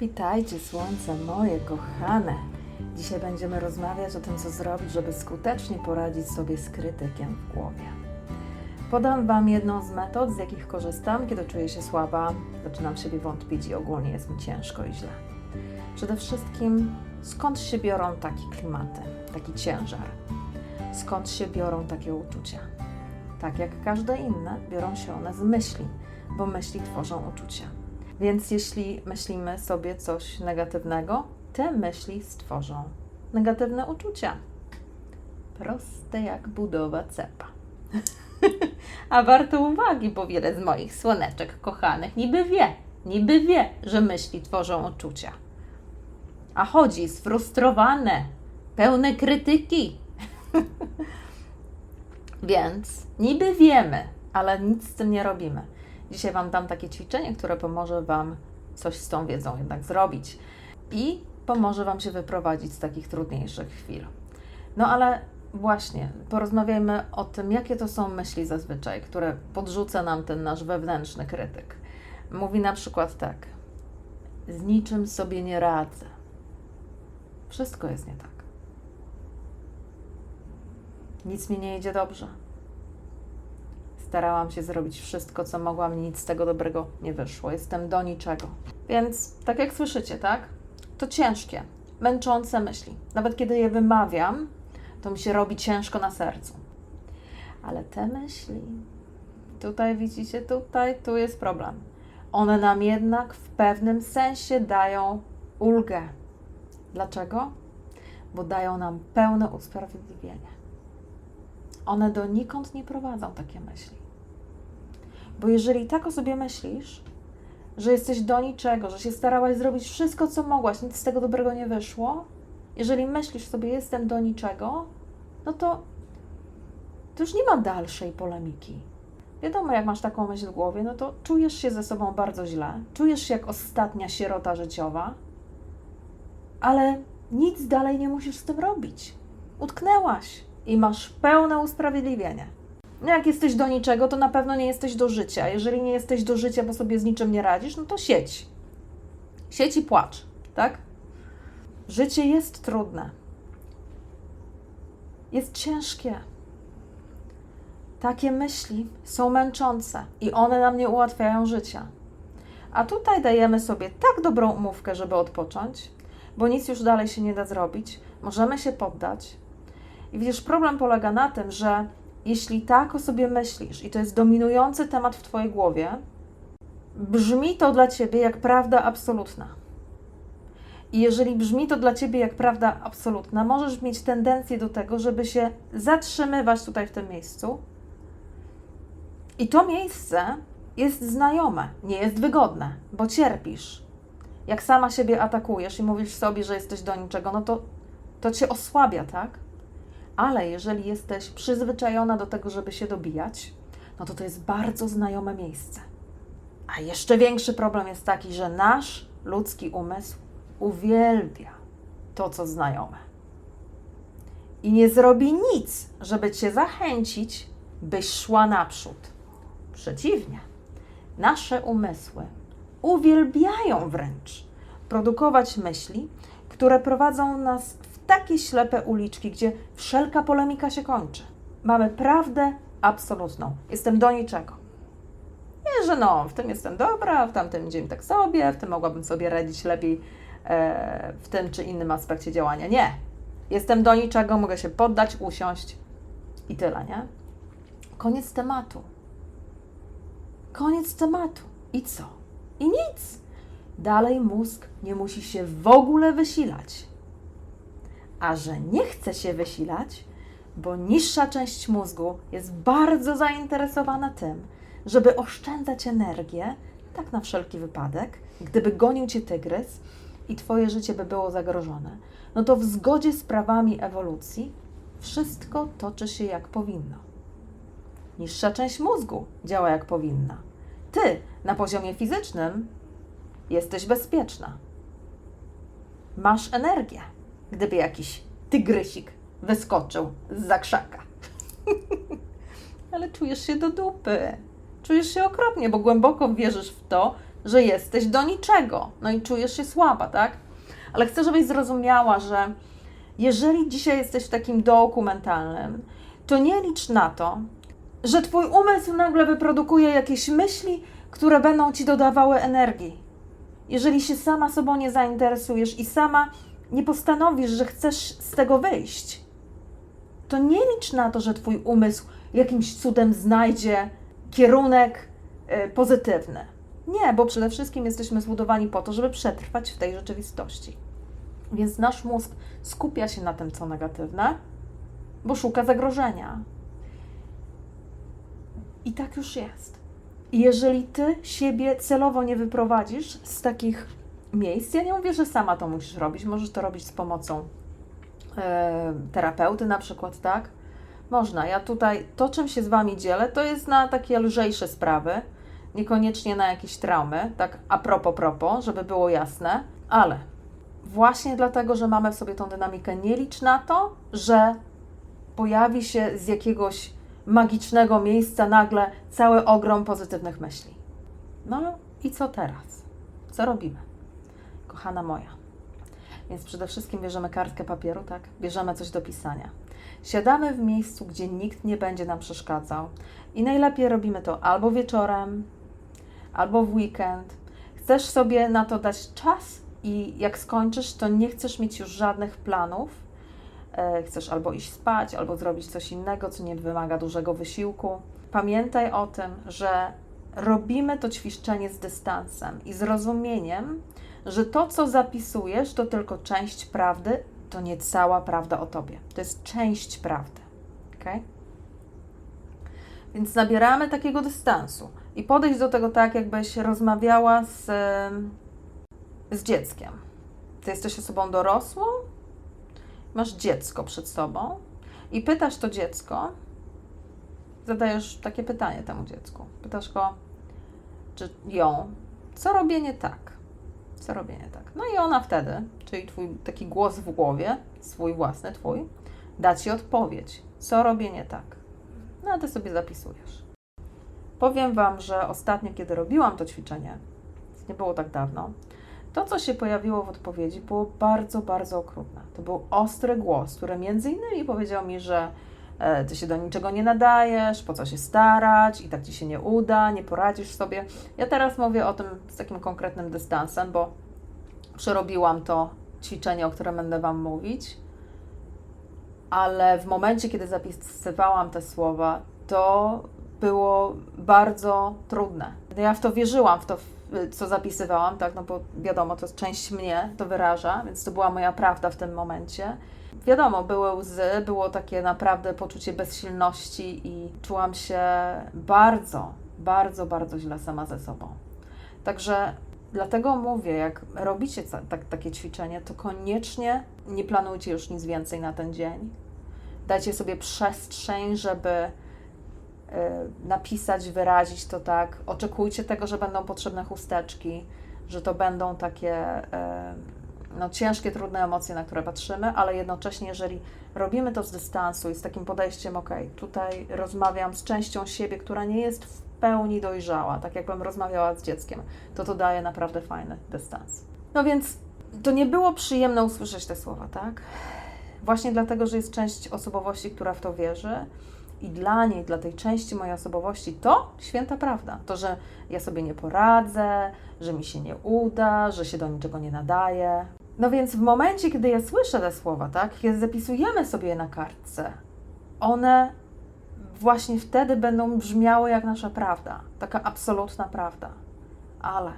Witajcie, słońce moje kochane. Dzisiaj będziemy rozmawiać o tym, co zrobić, żeby skutecznie poradzić sobie z krytykiem w głowie. Podam Wam jedną z metod, z jakich korzystam, kiedy czuję się słaba, zaczynam siebie wątpić i ogólnie jest mi ciężko i źle. Przede wszystkim, skąd się biorą takie klimaty, taki ciężar? Skąd się biorą takie uczucia? Tak jak każde inne, biorą się one z myśli, bo myśli tworzą uczucia. Więc jeśli myślimy sobie coś negatywnego, te myśli stworzą negatywne uczucia. Proste jak budowa cepa. A warto uwagi, bo wiele z moich słoneczek kochanych niby wie, niby wie, że myśli tworzą uczucia. A chodzi sfrustrowane, pełne krytyki. Więc niby wiemy, ale nic z tym nie robimy. Dzisiaj Wam dam takie ćwiczenie, które pomoże Wam coś z tą wiedzą jednak zrobić i pomoże Wam się wyprowadzić z takich trudniejszych chwil. No ale właśnie, porozmawiajmy o tym, jakie to są myśli zazwyczaj, które podrzuca nam ten nasz wewnętrzny krytyk. Mówi na przykład tak: Z niczym sobie nie radzę. Wszystko jest nie tak. Nic mi nie idzie dobrze. Starałam się zrobić wszystko, co mogłam, nic z tego dobrego nie wyszło. Jestem do niczego. Więc, tak jak słyszycie, tak? To ciężkie, męczące myśli. Nawet kiedy je wymawiam, to mi się robi ciężko na sercu. Ale te myśli, tutaj widzicie, tutaj, tu jest problem. One nam jednak w pewnym sensie dają ulgę. Dlaczego? Bo dają nam pełne usprawiedliwienie. One donikąd nie prowadzą takie myśli. Bo jeżeli tak o sobie myślisz, że jesteś do niczego, że się starałaś zrobić wszystko, co mogłaś, nic z tego dobrego nie wyszło, jeżeli myślisz sobie, jestem do niczego, no to, to już nie ma dalszej polemiki. Wiadomo, jak masz taką myśl w głowie, no to czujesz się ze sobą bardzo źle, czujesz się jak ostatnia sierota życiowa, ale nic dalej nie musisz z tym robić. Utknęłaś i masz pełne usprawiedliwienie. No jak jesteś do niczego, to na pewno nie jesteś do życia. Jeżeli nie jesteś do życia, bo sobie z niczym nie radzisz, no to sieć. Sieć i płacz, tak? Życie jest trudne. Jest ciężkie. Takie myśli są męczące i one nam nie ułatwiają życia. A tutaj dajemy sobie tak dobrą umówkę, żeby odpocząć, bo nic już dalej się nie da zrobić. Możemy się poddać. I widzisz, problem polega na tym, że jeśli tak o sobie myślisz i to jest dominujący temat w Twojej głowie, brzmi to dla Ciebie jak prawda absolutna. I jeżeli brzmi to dla Ciebie jak prawda absolutna, możesz mieć tendencję do tego, żeby się zatrzymywać tutaj w tym miejscu. I to miejsce jest znajome, nie jest wygodne, bo cierpisz. Jak sama siebie atakujesz i mówisz sobie, że jesteś do niczego, no to to cię osłabia, tak? Ale jeżeli jesteś przyzwyczajona do tego, żeby się dobijać, no to to jest bardzo znajome miejsce. A jeszcze większy problem jest taki, że nasz ludzki umysł uwielbia to, co znajome. I nie zrobi nic, żeby cię zachęcić, byś szła naprzód. Przeciwnie, nasze umysły uwielbiają wręcz produkować myśli, które prowadzą nas takie ślepe uliczki, gdzie wszelka polemika się kończy. Mamy prawdę absolutną. Jestem do niczego. Nie, że no, w tym jestem dobra, w tamtym dzień tak sobie, w tym mogłabym sobie radzić lepiej e, w tym czy innym aspekcie działania. Nie. Jestem do niczego, mogę się poddać, usiąść i tyle, nie? Koniec tematu. Koniec tematu. I co? I nic. Dalej mózg nie musi się w ogóle wysilać. A że nie chce się wysilać, bo niższa część mózgu jest bardzo zainteresowana tym, żeby oszczędzać energię, tak na wszelki wypadek, gdyby gonił cię tygrys i twoje życie by było zagrożone, no to w zgodzie z prawami ewolucji wszystko toczy się jak powinno. Niższa część mózgu działa jak powinna. Ty na poziomie fizycznym jesteś bezpieczna. Masz energię, gdyby jakiś tygrysik wyskoczył z zakrzaka. Ale czujesz się do dupy. Czujesz się okropnie, bo głęboko wierzysz w to, że jesteś do niczego, no i czujesz się słaba, tak? Ale chcę, żebyś zrozumiała, że jeżeli dzisiaj jesteś w takim dołku mentalnym, to nie licz na to, że twój umysł nagle wyprodukuje jakieś myśli, które będą ci dodawały energii. Jeżeli się sama sobą nie zainteresujesz i sama nie postanowisz, że chcesz z tego wyjść, to nie licz na to, że twój umysł jakimś cudem znajdzie kierunek y, pozytywny. Nie, bo przede wszystkim jesteśmy zbudowani po to, żeby przetrwać w tej rzeczywistości. Więc nasz mózg skupia się na tym, co negatywne, bo szuka zagrożenia. I tak już jest. Jeżeli ty siebie celowo nie wyprowadzisz z takich miejsc, ja nie mówię, że sama to musisz robić, możesz to robić z pomocą e, terapeuty na przykład, tak? Można. Ja tutaj, to czym się z Wami dzielę, to jest na takie lżejsze sprawy, niekoniecznie na jakieś traumy, tak a propos, propos, żeby było jasne, ale właśnie dlatego, że mamy w sobie tą dynamikę, nie licz na to, że pojawi się z jakiegoś magicznego miejsca nagle cały ogrom pozytywnych myśli. No i co teraz? Co robimy? Kochana moja. Więc przede wszystkim bierzemy kartkę papieru, tak? Bierzemy coś do pisania. Siadamy w miejscu, gdzie nikt nie będzie nam przeszkadzał. I najlepiej robimy to albo wieczorem, albo w weekend. Chcesz sobie na to dać czas i jak skończysz, to nie chcesz mieć już żadnych planów. E, Chcesz albo iść spać, albo zrobić coś innego, co nie wymaga dużego wysiłku. Pamiętaj o tym, że robimy to ćwiczenie z dystansem i zrozumieniem, że to, co zapisujesz, to tylko część prawdy, to nie cała prawda o tobie. To jest część prawdy. ok? Więc nabieramy takiego dystansu i podejść do tego tak, jakbyś rozmawiała z, z dzieckiem. Ty jesteś osobą dorosłą, masz dziecko przed sobą i pytasz to dziecko, zadajesz takie pytanie temu dziecku. Pytasz go, czy ją, co robię nie tak? Co robię nie tak? No i ona wtedy, czyli twój taki głos w głowie, swój własny, twój, da ci odpowiedź, co robię nie tak. No a ty sobie zapisujesz. Powiem Wam, że ostatnio, kiedy robiłam to ćwiczenie, nie było tak dawno, to, co się pojawiło w odpowiedzi, było bardzo, bardzo okrutne. To był ostry głos, który między innymi powiedział mi, że ty się do niczego nie nadajesz, po co się starać, i tak ci się nie uda, nie poradzisz sobie. Ja teraz mówię o tym z takim konkretnym dystansem, bo przerobiłam to ćwiczenie, o którym będę Wam mówić, ale w momencie, kiedy zapisywałam te słowa, to było bardzo trudne. Ja w to wierzyłam, w to, co zapisywałam, tak, no bo wiadomo, to część mnie, to wyraża, więc to była moja prawda w tym momencie. Wiadomo, były łzy, było takie naprawdę poczucie bezsilności i czułam się bardzo, bardzo, bardzo źle sama ze sobą. Także dlatego mówię, jak robicie tak, takie ćwiczenie, to koniecznie nie planujcie już nic więcej na ten dzień. Dajcie sobie przestrzeń, żeby y, napisać, wyrazić to tak. Oczekujcie tego, że będą potrzebne chusteczki, że to będą takie y, no, ciężkie, trudne emocje, na które patrzymy, ale jednocześnie, jeżeli robimy to z dystansu i z takim podejściem, ok, tutaj rozmawiam z częścią siebie, która nie jest w pełni dojrzała, tak jakbym rozmawiała z dzieckiem, to to daje naprawdę fajny dystans. No więc to nie było przyjemne usłyszeć te słowa, tak? Właśnie dlatego, że jest część osobowości, która w to wierzy. I dla niej, dla tej części mojej osobowości, to święta prawda. To, że ja sobie nie poradzę, że mi się nie uda, że się do niczego nie nadaje. No więc w momencie, kiedy ja słyszę te słowa, tak, kiedy zapisujemy sobie je na kartce, one właśnie wtedy będą brzmiały jak nasza prawda, taka absolutna prawda. Ale,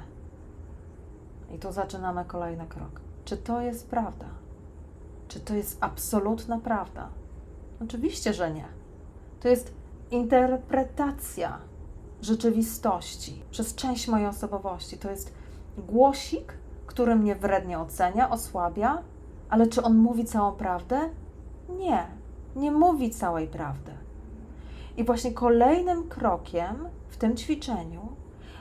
i tu zaczynamy kolejny krok. Czy to jest prawda? Czy to jest absolutna prawda? Oczywiście, że nie. To jest interpretacja rzeczywistości przez część mojej osobowości. To jest głosik, który mnie wrednie ocenia, osłabia, ale czy on mówi całą prawdę? Nie, nie mówi całej prawdy. I właśnie kolejnym krokiem w tym ćwiczeniu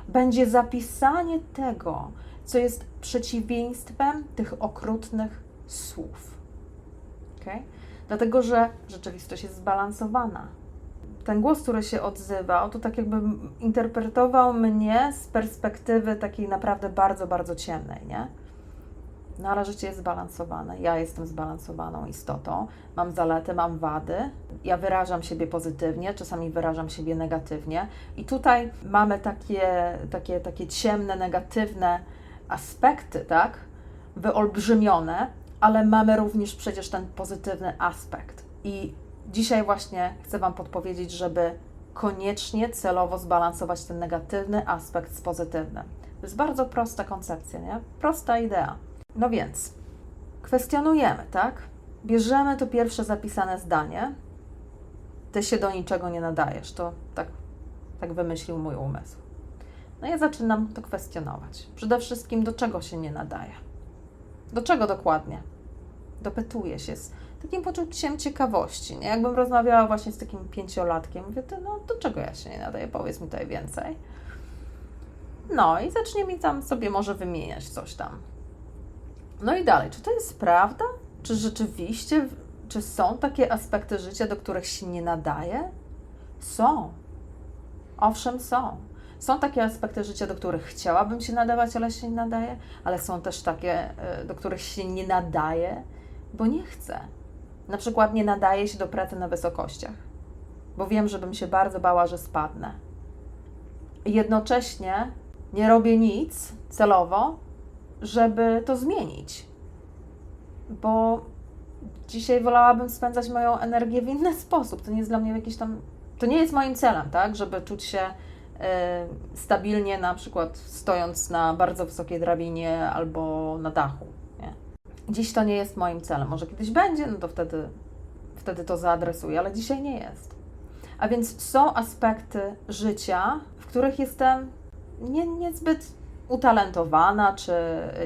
będzie zapisanie tego, co jest przeciwieństwem tych okrutnych słów. Okay? Dlatego, że rzeczywistość jest zbalansowana. Ten głos, który się odzywał, to tak jakby interpretował mnie z perspektywy takiej naprawdę bardzo, bardzo ciemnej, nie? No ale życie jest zbalansowane. Ja jestem zbalansowaną istotą. Mam zalety, mam wady. Ja wyrażam siebie pozytywnie, czasami wyrażam siebie negatywnie. I tutaj mamy takie, takie, takie ciemne, negatywne aspekty, tak? Wyolbrzymione, ale mamy również przecież ten pozytywny aspekt. I dzisiaj właśnie chcę Wam podpowiedzieć, żeby koniecznie celowo zbalansować ten negatywny aspekt z pozytywnym. To jest bardzo prosta koncepcja, nie? Prosta idea. No więc, kwestionujemy, tak? Bierzemy to pierwsze zapisane zdanie. Ty się do niczego nie nadajesz. To tak, tak wymyślił mój umysł. No ja zaczynam to kwestionować. Przede wszystkim, do czego się nie nadaje? Do czego dokładnie? Dopytuję się z takim poczuciem ciekawości. Nie? Jakbym rozmawiała właśnie z takim pięciolatkiem, mówię, ty, no do czego ja się nie nadaję? Powiedz mi tutaj więcej. No i zacznie mi tam sobie może wymieniać coś tam. No i dalej, czy to jest prawda? Czy rzeczywiście, czy są takie aspekty życia, do których się nie nadaje? Są. Owszem, są. Są takie aspekty życia, do których chciałabym się nadawać, ale się nie nadaje, ale są też takie, y, do których się nie nadaje, bo nie chcę. Na przykład nie nadaje się do pracy na wysokościach, bo wiem, że bym się bardzo bała, że spadnę. Jednocześnie nie robię nic celowo, żeby to zmienić. Bo dzisiaj wolałabym spędzać moją energię w inny sposób. To nie jest dla mnie jakiś tam. To nie jest moim celem, tak? Żeby czuć się y, stabilnie, na przykład stojąc na bardzo wysokiej drabinie albo na dachu. Dziś to nie jest moim celem. Może kiedyś będzie, no to wtedy, wtedy to zaadresuję, ale dzisiaj nie jest. A więc są aspekty życia, w których jestem nie, niezbyt utalentowana, czy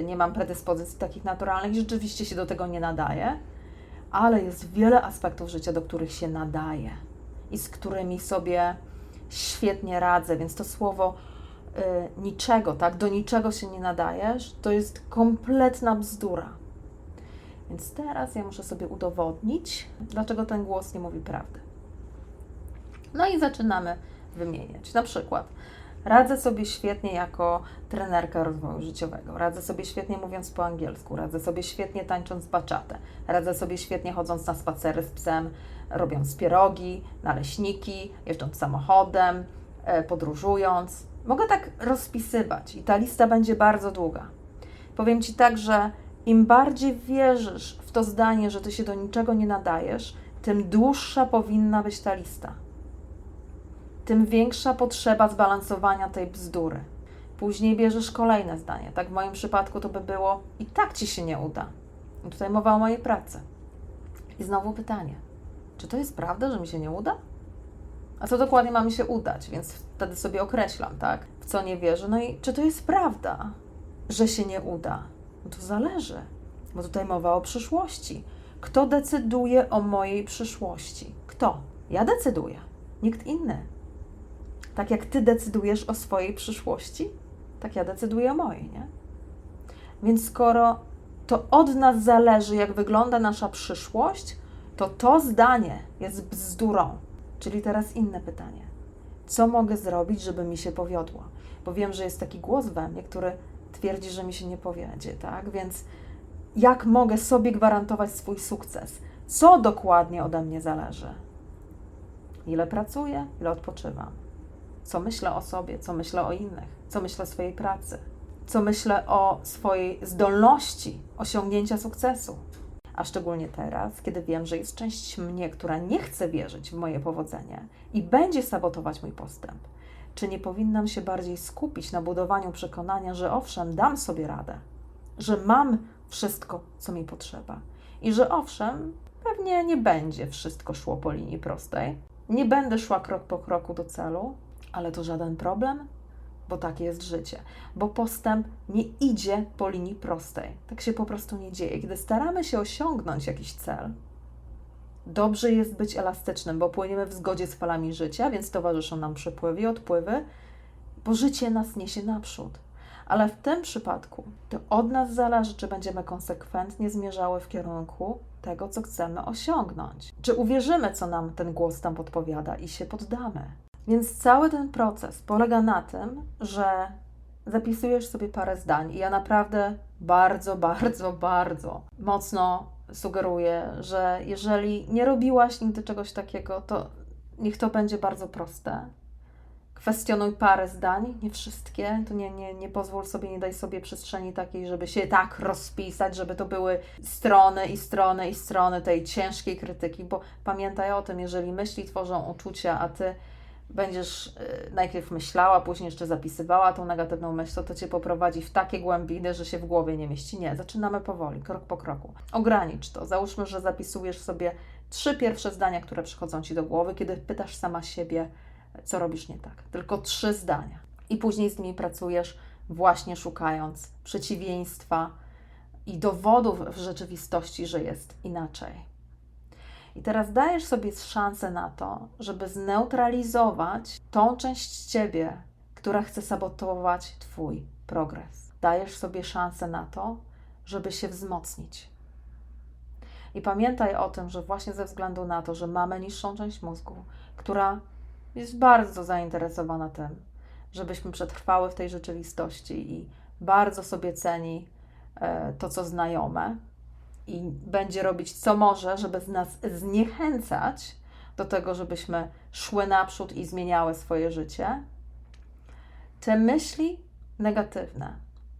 nie mam predyspozycji takich naturalnych i rzeczywiście się do tego nie nadaje, ale jest wiele aspektów życia, do których się nadaje i z którymi sobie świetnie radzę, więc to słowo y, niczego, tak, do niczego się nie nadajesz, to jest kompletna bzdura. Więc teraz ja muszę sobie udowodnić, dlaczego ten głos nie mówi prawdy. No i zaczynamy wymieniać. Na przykład, Radzę sobie świetnie jako trenerka rozwoju życiowego. Radzę sobie świetnie mówiąc po angielsku. Radzę sobie świetnie tańcząc baczatę. Radzę sobie świetnie chodząc na spacery z psem, robiąc pierogi, naleśniki, jeżdżąc samochodem, e, podróżując. Mogę tak rozpisywać i ta lista będzie bardzo długa. Powiem Ci tak, że im bardziej wierzysz w to zdanie, że Ty się do niczego nie nadajesz, tym dłuższa powinna być ta lista tym większa potrzeba zbalansowania tej bzdury. Później bierzesz kolejne zdanie. Tak w moim przypadku to by było i tak ci się nie uda. I tutaj mowa o mojej pracy. I znowu pytanie: czy to jest prawda, że mi się nie uda? A co dokładnie ma mi się udać? Więc wtedy sobie określam, tak? W co nie wierzę. No i czy to jest prawda, że się nie uda? No to zależy, bo tutaj mowa o przyszłości. Kto decyduje o mojej przyszłości? Kto? Ja decyduję, nikt inny. Tak jak ty decydujesz o swojej przyszłości, tak ja decyduję o mojej, nie? Więc skoro to od nas zależy, jak wygląda nasza przyszłość, to to zdanie jest bzdurą. Czyli teraz inne pytanie. Co mogę zrobić, żeby mi się powiodło? Bo wiem, że jest taki głos we mnie, który twierdzi, że mi się nie powiedzie, tak? Więc jak mogę sobie gwarantować swój sukces? Co dokładnie ode mnie zależy? Ile pracuję, ile odpoczywam? co myślę o sobie, co myślę o innych, co myślę o swojej pracy, co myślę o swojej zdolności osiągnięcia sukcesu. A szczególnie teraz, kiedy wiem, że jest część mnie, która nie chce wierzyć w moje powodzenie i będzie sabotować mój postęp. Czy nie powinnam się bardziej skupić na budowaniu przekonania, że owszem, dam sobie radę, że mam wszystko, co mi potrzeba i że owszem, pewnie nie będzie wszystko szło po linii prostej, nie będę szła krok po kroku do celu, ale to żaden problem, bo takie jest życie. Bo postęp nie idzie po linii prostej. Tak się po prostu nie dzieje. Kiedy staramy się osiągnąć jakiś cel, dobrze jest być elastycznym, bo płyniemy w zgodzie z falami życia, więc towarzyszą nam przepływy i odpływy, bo życie nas niesie naprzód. Ale w tym przypadku to od nas zależy, czy będziemy konsekwentnie zmierzały w kierunku tego, co chcemy osiągnąć. Czy uwierzymy, co nam ten głos tam podpowiada i się poddamy. Więc cały ten proces polega na tym, że zapisujesz sobie parę zdań. I ja naprawdę bardzo, bardzo, bardzo mocno sugeruję, że jeżeli nie robiłaś nigdy czegoś takiego, to niech to będzie bardzo proste. Kwestionuj parę zdań, nie wszystkie. To nie, nie, nie pozwól sobie, nie daj sobie przestrzeni takiej, żeby się tak rozpisać, żeby to były strony i strony i strony tej ciężkiej krytyki, bo pamiętaj o tym, jeżeli myśli tworzą uczucia, a ty będziesz y, najpierw myślała, później jeszcze zapisywała tą negatywną myśl, to to cię poprowadzi w takie głębiny, że się w głowie nie mieści. Nie, zaczynamy powoli, krok po kroku. Ogranicz to. Załóżmy, że zapisujesz sobie trzy pierwsze zdania, które przychodzą ci do głowy, kiedy pytasz sama siebie, co robisz nie tak. Tylko trzy zdania. I później z nimi pracujesz, właśnie szukając przeciwieństwa i dowodów w rzeczywistości, że jest inaczej. I teraz dajesz sobie szansę na to, żeby zneutralizować tą część ciebie, która chce sabotować Twój progres. Dajesz sobie szansę na to, żeby się wzmocnić. I pamiętaj o tym, że właśnie ze względu na to, że mamy niższą część mózgu, która jest bardzo zainteresowana tym, żebyśmy przetrwały w tej rzeczywistości i bardzo sobie ceni e, to, co znajome, i będzie robić co może, żeby nas zniechęcać do tego, żebyśmy szły naprzód i zmieniały swoje życie. Te myśli negatywne,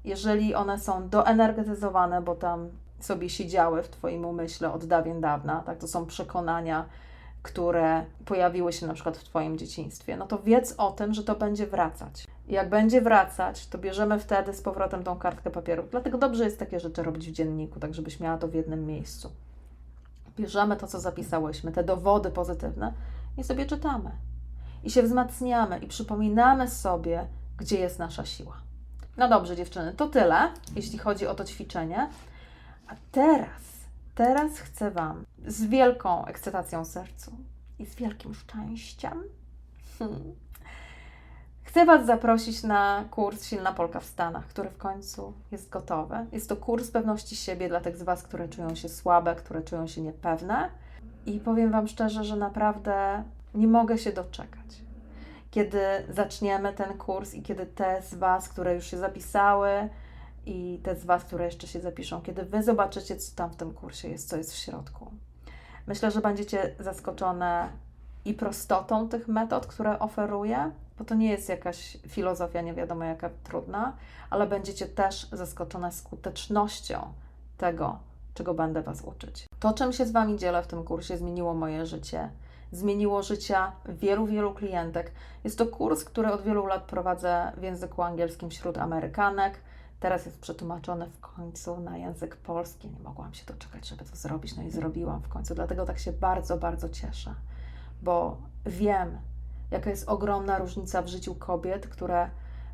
jeżeli one są doenergetyzowane, bo tam sobie siedziały w Twoim umyśle od dawien dawna, tak, to są przekonania, które pojawiły się na przykład w Twoim dzieciństwie, no to wiedz o tym, że to będzie wracać. Jak będzie wracać, to bierzemy wtedy z powrotem tą kartkę papieru. Dlatego dobrze jest takie rzeczy robić w dzienniku, tak żebyś miała to w jednym miejscu. Bierzemy to, co zapisałyśmy, te dowody pozytywne i sobie czytamy. I się wzmacniamy i przypominamy sobie, gdzie jest nasza siła. No dobrze, dziewczyny, to tyle, jeśli chodzi o to ćwiczenie. A teraz, teraz chcę Wam z wielką ekscytacją sercu i z wielkim szczęściem hmm, Chcę Was zaprosić na kurs Silna Polka w Stanach, który w końcu jest gotowy. Jest to kurs pewności siebie dla tych z Was, które czują się słabe, które czują się niepewne. I powiem Wam szczerze, że naprawdę nie mogę się doczekać. Kiedy zaczniemy ten kurs i kiedy te z Was, które już się zapisały, i te z Was, które jeszcze się zapiszą, kiedy Wy zobaczycie, co tam w tym kursie jest, co jest w środku. Myślę, że będziecie zaskoczone i prostotą tych metod, które oferuję, bo to nie jest jakaś filozofia nie wiadomo jaka trudna, ale będziecie też zaskoczone skutecznością tego, czego będę Was uczyć. To, czym się z Wami dzielę w tym kursie, zmieniło moje życie. Zmieniło życia wielu, wielu klientek. Jest to kurs, który od wielu lat prowadzę w języku angielskim wśród Amerykanek. Teraz jest przetłumaczony w końcu na język polski. Nie mogłam się doczekać, żeby to zrobić, no i zrobiłam w końcu. Dlatego tak się bardzo, bardzo cieszę, bo wiem, jaka jest ogromna różnica w życiu kobiet, które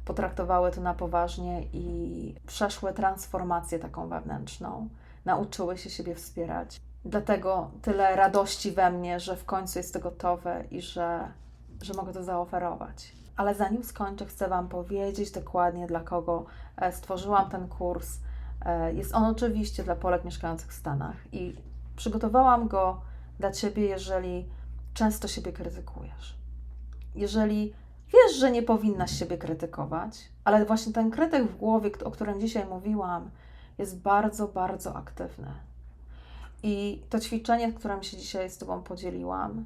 potraktowały to na poważnie i przeszły transformację taką wewnętrzną, nauczyły się siebie wspierać. Dlatego tyle radości we mnie, że w końcu jest to gotowe i że, że mogę to zaoferować. Ale zanim skończę, chcę Wam powiedzieć dokładnie, dla kogo e, stworzyłam ten kurs. E, jest on oczywiście dla Polek mieszkających w Stanach i przygotowałam go dla Ciebie, jeżeli często siebie krytykujesz jeżeli wiesz, że nie powinnaś siebie krytykować, ale właśnie ten krytyk w głowie, o którym dzisiaj mówiłam, jest bardzo, bardzo aktywny. I to ćwiczenie, którym się dzisiaj z Tobą podzieliłam,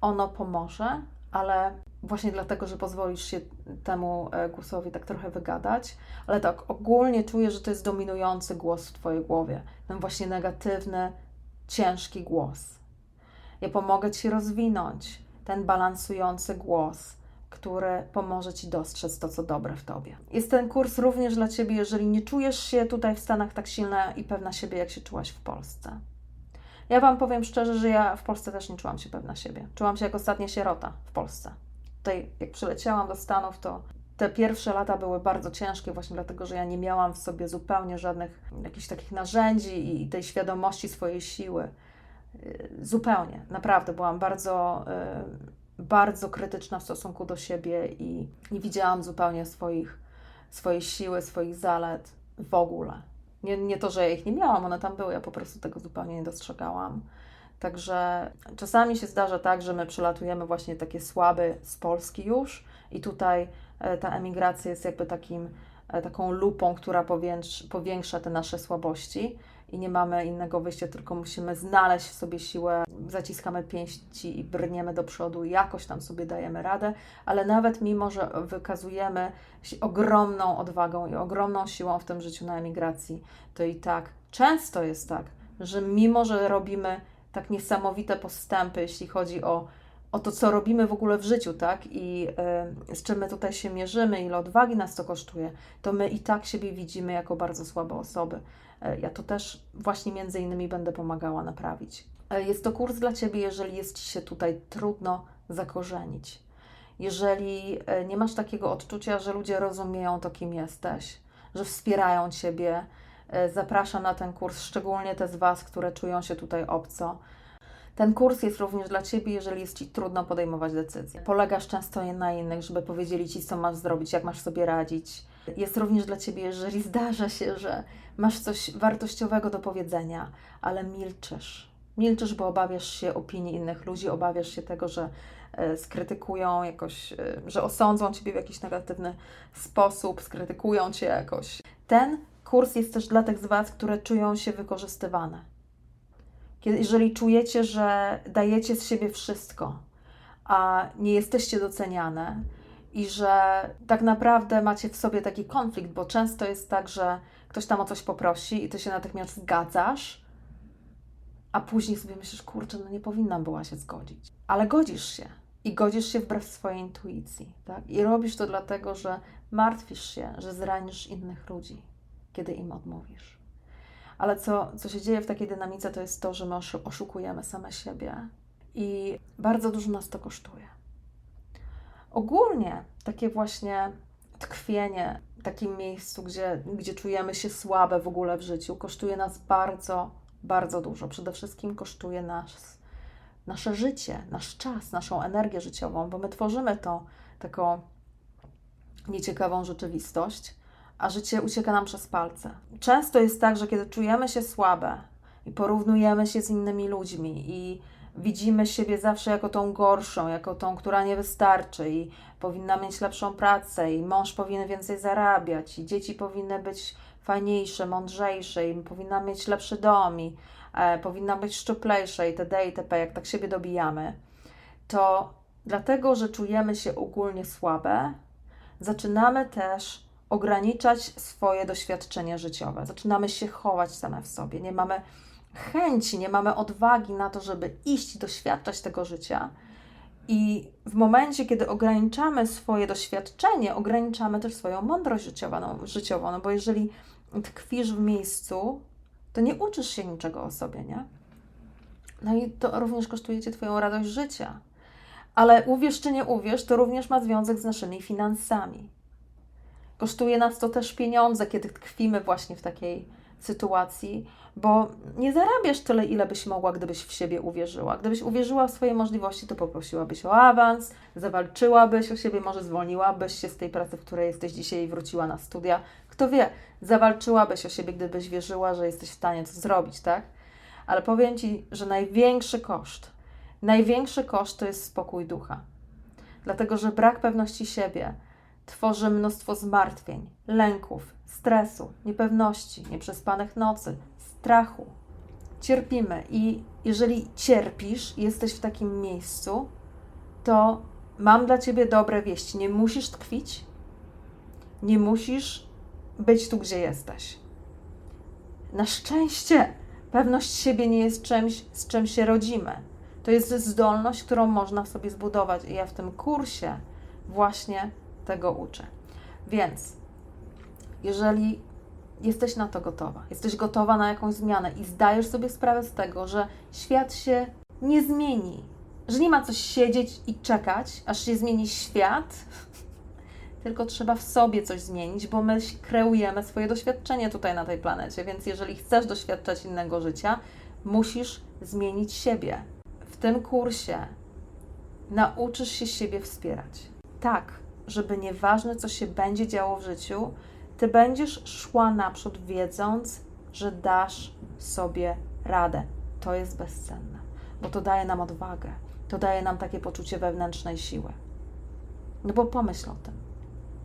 ono pomoże, ale właśnie dlatego, że pozwolisz się temu e, głosowi tak trochę wygadać, ale tak ogólnie czuję, że to jest dominujący głos w Twojej głowie. Ten właśnie negatywny, ciężki głos. Ja pomogę Ci rozwinąć ten balansujący głos, który pomoże Ci dostrzec to, co dobre w Tobie. Jest ten kurs również dla Ciebie, jeżeli nie czujesz się tutaj w Stanach tak silna i pewna siebie, jak się czułaś w Polsce. Ja Wam powiem szczerze, że ja w Polsce też nie czułam się pewna siebie. Czułam się jak ostatnia sierota w Polsce. Tutaj, jak przyleciałam do Stanów, to te pierwsze lata były bardzo ciężkie, właśnie dlatego, że ja nie miałam w sobie zupełnie żadnych jakichś takich narzędzi i tej świadomości swojej siły. Y, zupełnie, naprawdę byłam bardzo, y, bardzo krytyczna w stosunku do siebie i nie widziałam zupełnie swoich, swojej siły, swoich zalet w ogóle. Nie, nie to, że ja ich nie miałam, one tam były, ja po prostu tego zupełnie nie dostrzegałam. Także czasami się zdarza tak, że my przylatujemy właśnie takie słabe z Polski już i tutaj e, ta emigracja jest jakby takim, e, taką lupą, która powiększ, powiększa te nasze słabości i nie mamy innego wyjścia, tylko musimy znaleźć w sobie siłę, zaciskamy pięści i brniemy do przodu i jakoś tam sobie dajemy radę, ale nawet mimo, że wykazujemy ogromną odwagą i ogromną siłą w tym życiu na emigracji, to i tak często jest tak, że mimo, że robimy tak niesamowite postępy, jeśli chodzi o, o to, co robimy w ogóle w życiu, tak? I y, z czym my tutaj się mierzymy, ile odwagi nas to kosztuje, to my i tak siebie widzimy jako bardzo słabe osoby. Y, ja to też właśnie między innymi będę pomagała naprawić. Y, jest to kurs dla Ciebie, jeżeli jest Ci się tutaj trudno zakorzenić. Jeżeli y, nie masz takiego odczucia, że ludzie rozumieją to, kim jesteś, że wspierają Ciebie, zapraszam na ten kurs, szczególnie te z Was, które czują się tutaj obco. Ten kurs jest również dla Ciebie, jeżeli jest Ci trudno podejmować decyzje. Polegasz często na innych, żeby powiedzieli Ci, co masz zrobić, jak masz sobie radzić. Jest również dla Ciebie, jeżeli zdarza się, że masz coś wartościowego do powiedzenia, ale milczysz. Milczysz, bo obawiasz się opinii innych ludzi, obawiasz się tego, że e, skrytykują jakoś, e, że osądzą Ciebie w jakiś negatywny sposób, skrytykują Cię jakoś. Ten kurs jest też dla tych z Was, które czują się wykorzystywane. Jeżeli czujecie, że dajecie z siebie wszystko, a nie jesteście doceniane i że tak naprawdę macie w sobie taki konflikt, bo często jest tak, że ktoś tam o coś poprosi i ty się natychmiast zgadzasz, a później sobie myślisz, kurczę, no nie powinnam była się zgodzić. Ale godzisz się i godzisz się wbrew swojej intuicji, tak? I robisz to dlatego, że martwisz się, że zranisz innych ludzi, kiedy im odmówisz. Ale co, co się dzieje w takiej dynamice, to jest to, że my oszu- oszukujemy same siebie i bardzo dużo nas to kosztuje. Ogólnie takie właśnie tkwienie w takim miejscu, gdzie, gdzie czujemy się słabe w ogóle w życiu, kosztuje nas bardzo, bardzo dużo. Przede wszystkim kosztuje nas, nasze życie, nasz czas, naszą energię życiową, bo my tworzymy to taką nieciekawą rzeczywistość, a życie ucieka nam przez palce. Często jest tak, że kiedy czujemy się słabe i porównujemy się z innymi ludźmi i widzimy siebie zawsze jako tą gorszą, jako tą, która nie wystarczy i powinna mieć lepszą pracę i mąż powinien więcej zarabiać i dzieci powinny być fajniejsze, mądrzejsze i powinna mieć lepszy dom i e, powinna być szczuplejsza itd. itp. Jak tak siebie dobijamy, to dlatego, że czujemy się ogólnie słabe, zaczynamy też ograniczać swoje doświadczenie życiowe. Zaczynamy się chować same w sobie. Nie mamy chęci, nie mamy odwagi na to, żeby iść i doświadczać tego życia. I w momencie, kiedy ograniczamy swoje doświadczenie, ograniczamy też swoją mądrość życiową, no, życiową, no bo jeżeli tkwisz w miejscu, to nie uczysz się niczego o sobie, nie? No i to również kosztuje Cię Twoją radość życia. Ale uwierz czy nie uwierz, to również ma związek z naszymi finansami. Kosztuje nas to też pieniądze, kiedy tkwimy właśnie w takiej sytuacji, bo nie zarabiasz tyle, ile byś mogła, gdybyś w siebie uwierzyła. Gdybyś uwierzyła w swoje możliwości, to poprosiłabyś o awans, zawalczyłabyś o siebie, może zwolniłabyś się z tej pracy, w której jesteś dzisiaj i wróciła na studia. Kto wie, zawalczyłabyś o siebie, gdybyś wierzyła, że jesteś w stanie to zrobić, tak? Ale powiem Ci, że największy koszt, największy koszt to jest spokój ducha. Dlatego, że brak pewności siebie, tworzy mnóstwo zmartwień, lęków, stresu, niepewności, nieprzespanych nocy, strachu. Cierpimy i jeżeli cierpisz jesteś w takim miejscu, to mam dla ciebie dobre wieści. Nie musisz tkwić, nie musisz być tu, gdzie jesteś. Na szczęście pewność siebie nie jest czymś, z czym się rodzimy. To jest zdolność, którą można w sobie zbudować. I ja w tym kursie właśnie tego uczę. Więc jeżeli jesteś na to gotowa, jesteś gotowa na jakąś zmianę i zdajesz sobie sprawę z tego, że świat się nie zmieni, że nie ma coś siedzieć i czekać, aż się zmieni świat, tylko trzeba w sobie coś zmienić, bo my kreujemy swoje doświadczenie tutaj na tej planecie, więc jeżeli chcesz doświadczać innego życia, musisz zmienić siebie. W tym kursie nauczysz się siebie wspierać. Tak, żeby nieważne, co się będzie działo w życiu, ty będziesz szła naprzód, wiedząc, że dasz sobie radę. To jest bezcenne, bo to daje nam odwagę, to daje nam takie poczucie wewnętrznej siły. No bo pomyśl o tym.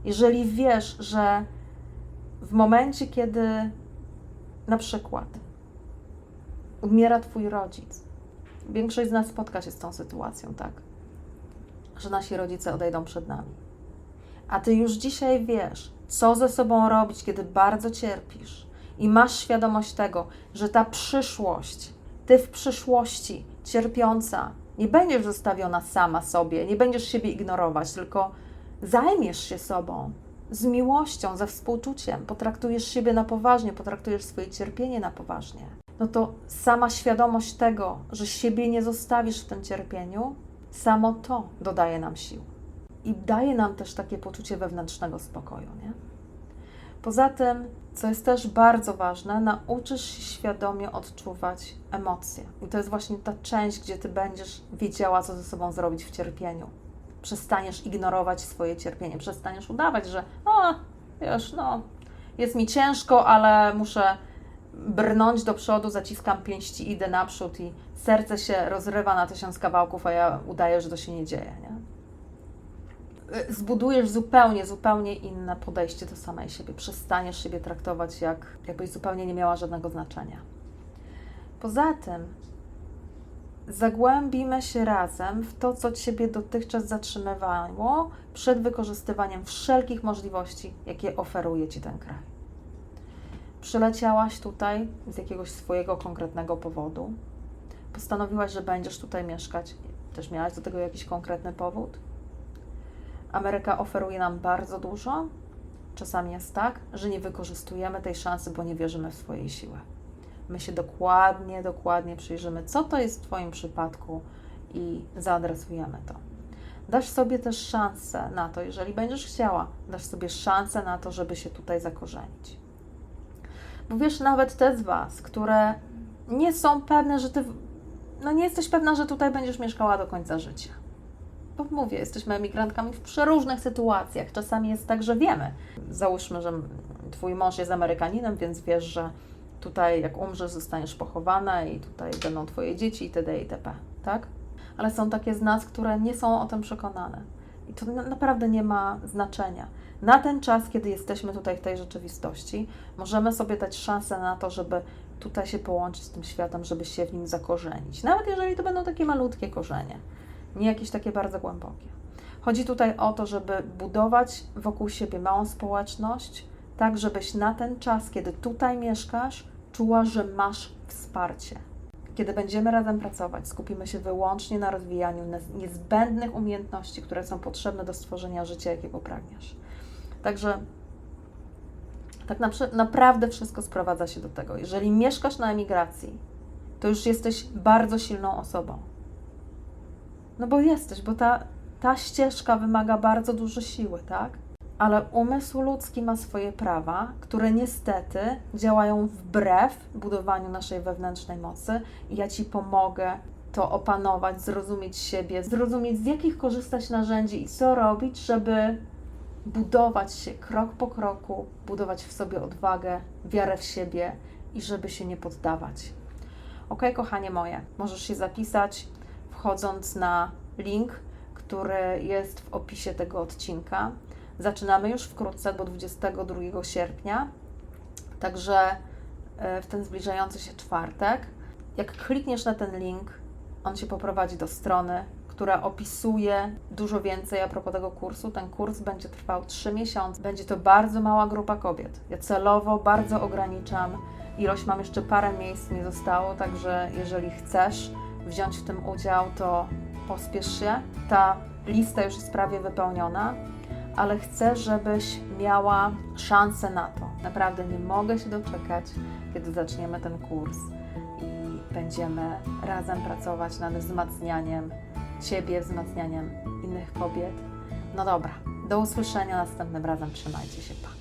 Jeżeli wiesz, że w momencie, kiedy na przykład umiera twój rodzic, większość z nas spotka się z tą sytuacją, tak? Że nasi rodzice odejdą przed nami. A ty już dzisiaj wiesz, co ze sobą robić, kiedy bardzo cierpisz. I masz świadomość tego, że ta przyszłość, ty w przyszłości cierpiąca, nie będziesz zostawiona sama sobie, nie będziesz siebie ignorować, tylko zajmiesz się sobą. Z miłością, ze współczuciem, potraktujesz siebie na poważnie, potraktujesz swoje cierpienie na poważnie. No to sama świadomość tego, że siebie nie zostawisz w tym cierpieniu, samo to dodaje nam sił i daje nam też takie poczucie wewnętrznego spokoju. Nie? Poza tym, co jest też bardzo ważne, nauczysz się świadomie odczuwać emocje. I to jest właśnie ta część, gdzie ty będziesz wiedziała, co ze sobą zrobić w cierpieniu. Przestaniesz ignorować swoje cierpienie, przestaniesz udawać, że o, wiesz, no, jest mi ciężko, ale muszę brnąć do przodu, zaciskam pięści, idę naprzód i serce się rozrywa na tysiąc kawałków, a ja udaję, że to się nie dzieje. Nie? Zbudujesz zupełnie, zupełnie inne podejście do samej siebie. Przestaniesz siebie traktować jak jakbyś zupełnie nie miała żadnego znaczenia. Poza tym zagłębimy się razem w to, co Ciebie dotychczas zatrzymywało przed wykorzystywaniem wszelkich możliwości, jakie oferuje Ci ten kraj. Przyleciałaś tutaj z jakiegoś swojego konkretnego powodu. Postanowiłaś, że będziesz tutaj mieszkać. Też miałaś do tego jakiś konkretny powód? Ameryka oferuje nam bardzo dużo. Czasami jest tak, że nie wykorzystujemy tej szansy, bo nie wierzymy w swoje siły. My się dokładnie, dokładnie przyjrzymy, co to jest w Twoim przypadku i zaadresujemy to. Dasz sobie też szansę na to, jeżeli będziesz chciała, dasz sobie szansę na to, żeby się tutaj zakorzenić. Bo wiesz, nawet te z Was, które nie są pewne, że Ty, no nie jesteś pewna, że tutaj będziesz mieszkała do końca życia bo mówię, jesteśmy emigrantkami w przeróżnych sytuacjach. Czasami jest tak, że wiemy. Załóżmy, że twój mąż jest Amerykaninem, więc wiesz, że tutaj jak umrzesz, zostaniesz pochowana i tutaj będą twoje dzieci itd. itp. Tak? Ale są takie z nas, które nie są o tym przekonane. I to naprawdę nie ma znaczenia. Na ten czas, kiedy jesteśmy tutaj w tej rzeczywistości, możemy sobie dać szansę na to, żeby tutaj się połączyć z tym światem, żeby się w nim zakorzenić. Nawet jeżeli to będą takie malutkie korzenie nie jakieś takie bardzo głębokie. Chodzi tutaj o to, żeby budować wokół siebie małą społeczność, tak żebyś na ten czas, kiedy tutaj mieszkasz, czuła, że masz wsparcie. Kiedy będziemy razem pracować, skupimy się wyłącznie na rozwijaniu niezbędnych umiejętności, które są potrzebne do stworzenia życia, jakiego pragniesz. Także tak naprawdę wszystko sprowadza się do tego. Jeżeli mieszkasz na emigracji, to już jesteś bardzo silną osobą. No bo jesteś, bo ta, ta ścieżka wymaga bardzo dużo siły, tak? Ale umysł ludzki ma swoje prawa, które niestety działają wbrew budowaniu naszej wewnętrznej mocy i ja Ci pomogę to opanować, zrozumieć siebie, zrozumieć z jakich korzystać narzędzi i co robić, żeby budować się krok po kroku, budować w sobie odwagę, wiarę w siebie i żeby się nie poddawać. Ok, kochanie moje, możesz się zapisać wchodząc na link, który jest w opisie tego odcinka. Zaczynamy już wkrótce, bo 22 sierpnia, także e, w ten zbliżający się czwartek. Jak klikniesz na ten link, on się poprowadzi do strony, która opisuje dużo więcej a propos tego kursu. Ten kurs będzie trwał 3 miesiące. Będzie to bardzo mała grupa kobiet. Ja celowo bardzo ograniczam ilość, mam jeszcze parę miejsc mi zostało, także jeżeli chcesz, wziąć w tym udział, to pospiesz się. Ta lista już jest prawie wypełniona, ale chcę, żebyś miała szansę na to. Naprawdę nie mogę się doczekać, kiedy zaczniemy ten kurs i będziemy razem pracować nad wzmacnianiem Ciebie, wzmacnianiem innych kobiet. No dobra, do usłyszenia następnym razem. Trzymajcie się. Pa.